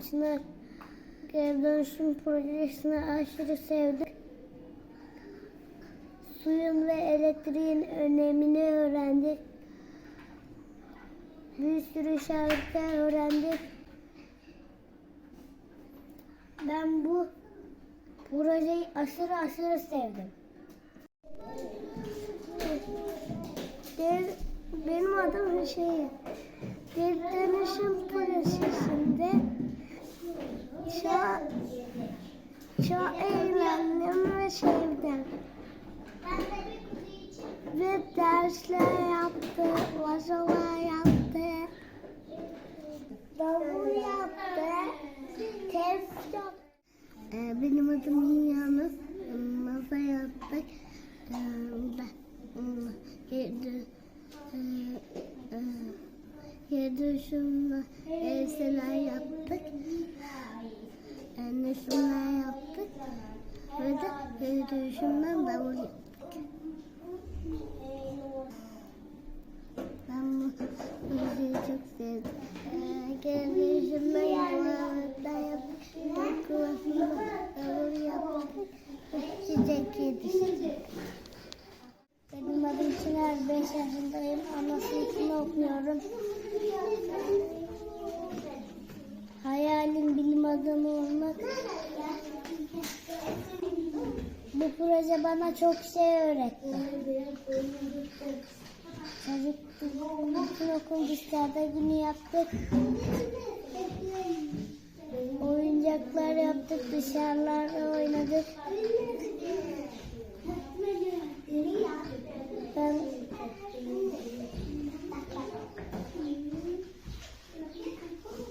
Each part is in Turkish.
içine geri dönüşüm projesini aşırı sevdim. Suyun ve elektriğin önemini öğrendik. Bir sürü şarkı öğrendik. Ben bu projeyi aşırı aşırı sevdim. Benim adım şey bir dönüşüm projesinde çok, çok eğlendim ve sevdim. Ve dersler yaptı, vazolar yaptı, davul yaptı, test yaptı. Ee, benim adım Yunus. Masa yaptık. Ee, ben- Geri, e, e, geri dönüşümle elseler yaptık. E, Nesimler yaptık. Ve de dönüşümden davul yaptık. Ben bu müziği çok sevdim. Ee, davul yaptık. Dekorasını davul yaptık. Çiçek yedik. Benim adım Çınar, 5 yaşındayım. Ana sınıfını okuyorum. Hayalim bilim adamı olmak. Proje bana çok şey öğretti. Çocuk bütün okul dışarıda günü yaptık. Oyuncaklar yaptık, dışarılarda oynadık. Ben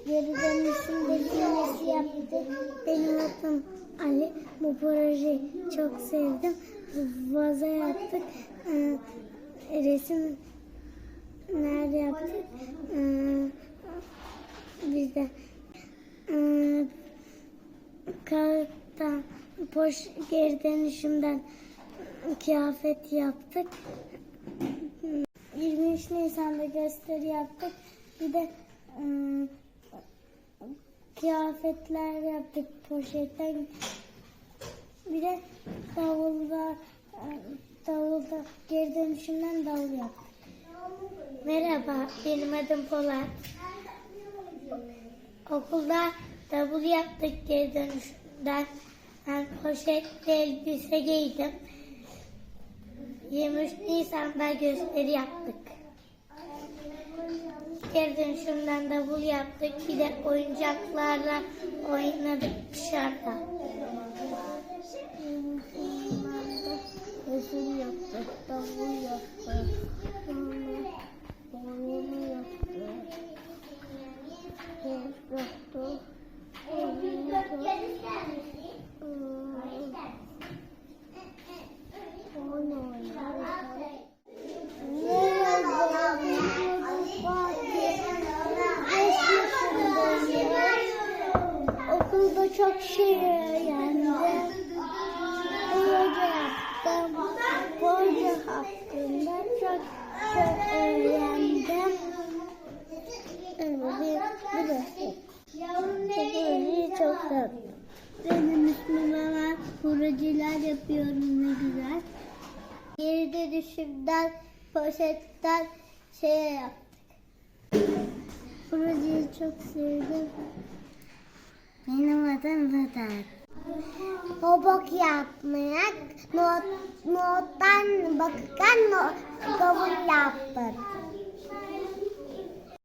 geri dönüşüm yaptık. Benim adım Ali. Bu projeyi çok sevdim. Vaza yaptık. Ee, resim nerede yaptık? Ee, biz de ee, kağıttan poş geri dönüşümden kıyafet yaptık. 23 Nisan'da gösteri yaptık. Bir de ıı, kıyafetler yaptık poşetten. Bir de davulda ıı, davulda geri dönüşümden davul yaptık. Merhaba, benim adım Polat. Okulda davul yaptık geri dönüşümden. Ben poşetli elbise giydim. 23 Nisan'da gösteri yaptık. Geri dönüşümden davul yaptık. Bir de oyuncaklarla oynadık dışarıda. Resim yaptık, davul yaptık. Sonra oyunu yaptık. Test yaptık. Oyun yaptık. Hmm. Oyun oynadık. Merhaba, benim adım Fatih. Beş yaşındayım. Okulda çok şey öğrendim. Proje yaptım. Proje hakkında çok şey öğrendim. Evet, burası. Projeyi çok sevdim. Benim ismim Ömer. Projeler yapıyorum ne güzel. Geri dönüşümden, poşetten şey yaptık. Projeyi çok sevdim. Benim adım Vedat. Robok yapmak, not, nottan bakırken no, davul yaptık.